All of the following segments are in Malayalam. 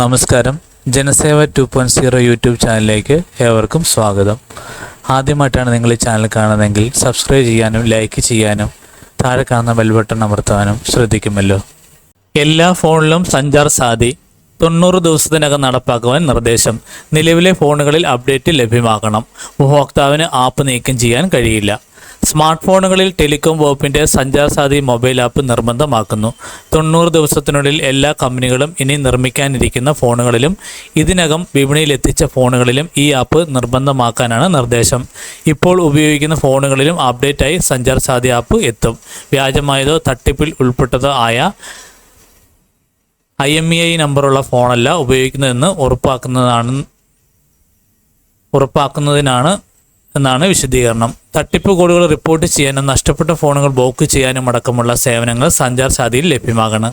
നമസ്കാരം. Janaseva two point zero YouTube ചാനലിലേക്ക് ഏവർക്കും സ്വാഗതം. ആദ്യമായിട്ടാണ് നിങ്ങൾ ഈ ചാനൽ കാണുന്നതെങ്കിൽ സബ്സ്ക്രൈബ് ചെയ്യാനും ലൈക്ക് ചെയ്യാനും താഴെ കാണുന്ന ബെൽ ബട്ടൺ അമർത്താനും ശ്രദ്ധിക്കുമല്ലോ. എല്ലാ ഫോണിലും സഞ്ചാർ സാധി തൊണ്ണൂറ് ദിവസത്തിനകം നടപ്പാക്കുവാൻ നിർദ്ദേശം. നിലവിലെ ഫോണുകളിൽ അപ്ഡേറ്റ് ലഭ്യമാക്കണം ഉപഭോക്താവിന് ആപ്പ് നീക്കം ചെയ്യാൻ കഴിയില്ല. സ്മാർട്ട് ഫോണുകളിൽ ടെലികോം വകുപ്പിന്റെ സഞ്ചാർ സാധി മൊബൈൽ ആപ്പ് നിർബന്ധമാക്കുന്നു. തൊണ്ണൂറ് ദിവസത്തിനുള്ളിൽ എല്ലാ കമ്പനികളും ഇനി നിർമ്മിക്കാനിരിക്കുന്ന ഫോണുകളിലും ഇതിനകം വിപണിയിൽ എത്തിച്ച ഫോണുകളിലും ഈ ആപ്പ് നിർബന്ധമാക്കാനാണ് നിർദ്ദേശം. ഇപ്പോൾ ഉപയോഗിക്കുന്ന ഫോണുകളിലും അപ്ഡേറ്റായി സഞ്ചാർ സാധി ആപ്പ് എത്തും. വ്യാജമായതോ തട്ടിപ്പിൽ ഉൾപ്പെട്ടതോ ആയ ഐ എം ഇ ഐ നമ്പറുള്ള ഫോണല്ല ഉപയോഗിക്കുന്നതെന്ന് ഉറപ്പാക്കുന്നതാണ് ഉറപ്പാക്കുന്നതിനാണ് എന്നാണ് വിശദീകരണം. തട്ടിപ്പ് കോഡുകൾ റിപ്പോർട്ട് ചെയ്യാനും നഷ്ടപ്പെട്ട ഫോണുകൾ ബ്ലോക്ക് ചെയ്യാനും അടക്കമുള്ള സേവനങ്ങൾ സഞ്ചാർ സാധിയിൽ ലഭ്യമാകണം.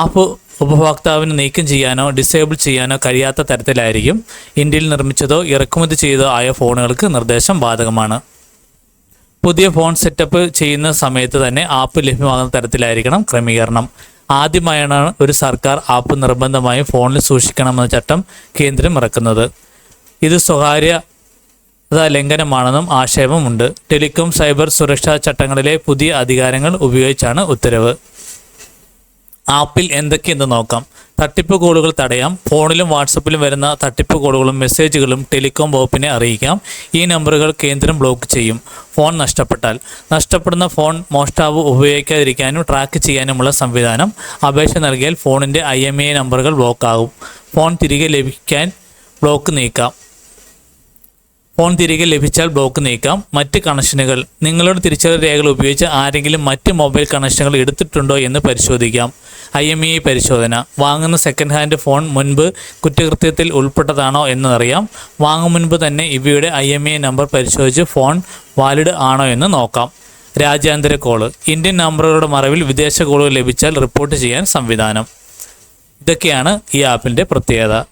ആപ്പ് ഉപഭോക്താവിന് നീക്കം ചെയ്യാനോ ഡിസേബിൾ ചെയ്യാനോ കഴിയാത്ത തരത്തിലായിരിക്കും ഇന്ത്യയിൽ നിർമ്മിച്ചതോ ഇറക്കുമതി ചെയ്തതോ ആയ ഫോണുകൾക്ക് നിർദ്ദേശം ബാധകമാണ്. പുതിയ ഫോൺ സെറ്റപ്പ് ചെയ്യുന്ന സമയത്ത് തന്നെ ആപ്പ് ലഭ്യമാകുന്ന തരത്തിലായിരിക്കണം ക്രമീകരണം. ആദ്യമായാണ് ഒരു സർക്കാർ ആപ്പ് നിർബന്ധമായും ഫോണിൽ സൂക്ഷിക്കണമെന്ന ചട്ടം കേന്ദ്രം ഇറക്കുന്നത്. ഇത് സ്വകാര്യ ലംഘനമാണെന്നും ആക്ഷേപമുണ്ട്. ടെലികോം സൈബർ സുരക്ഷാ ചട്ടങ്ങളിലെ പുതിയ അധികാരങ്ങൾ ഉപയോഗിച്ചാണ് ഉത്തരവ്. ആപ്പിൽ എന്തൊക്കെയെന്ന് നോക്കാം. തട്ടിപ്പ് കോളുകൾ തടയാം. ഫോണിലും വാട്സപ്പിലും വരുന്ന തട്ടിപ്പ് കോളുകളും മെസ്സേജുകളും ടെലികോം വകുപ്പിനെ അറിയിക്കാം. ഈ നമ്പറുകൾ കേന്ദ്രം ബ്ലോക്ക് ചെയ്യും. ഫോൺ നഷ്ടപ്പെട്ടാൽ. നഷ്ടപ്പെടുന്ന ഫോൺ മോഷ്ടാവ് ഉപയോഗിക്കാതിരിക്കാനും ട്രാക്ക് ചെയ്യാനുമുള്ള സംവിധാനം. അപേക്ഷ നൽകിയാൽ ഫോണിന്റെ ഐ നമ്പറുകൾ ബ്ലോക്കാകും ഫോൺ തിരികെ ലഭിക്കാൻ ബ്ലോക്ക് നീക്കാം. ഫോൺ തിരികെ ലഭിച്ചാൽ ബ്ലോക്ക് നീക്കാം. മറ്റ് കണക്ഷനുകൾ. നിങ്ങളുടെ തിരിച്ചറിയൽ രേഖകൾ ഉപയോഗിച്ച് ആരെങ്കിലും മറ്റ് മൊബൈൽ കണക്ഷനുകൾ എടുത്തിട്ടുണ്ടോ എന്ന് പരിശോധിക്കാം. ഐ പരിശോധന. വാങ്ങുന്ന സെക്കൻഡ് ഹാൻഡ് ഫോൺ മുൻപ് കുറ്റകൃത്യത്തിൽ ഉൾപ്പെട്ടതാണോ എന്നറിയാം. വാങ്ങും മുൻപ് തന്നെ ഇവയുടെ ഐ നമ്പർ പരിശോധിച്ച് ഫോൺ വാലിഡ് ആണോ എന്ന് നോക്കാം. രാജ്യാന്തര കോൾ. ഇന്ത്യൻ നമ്പറുകളുടെ മറവിൽ വിദേശ കോളുകൾ ലഭിച്ചാൽ റിപ്പോർട്ട് ചെയ്യാൻ സംവിധാനം. ഇതൊക്കെയാണ് ഈ ആപ്പിന്റെ പ്രത്യേകത.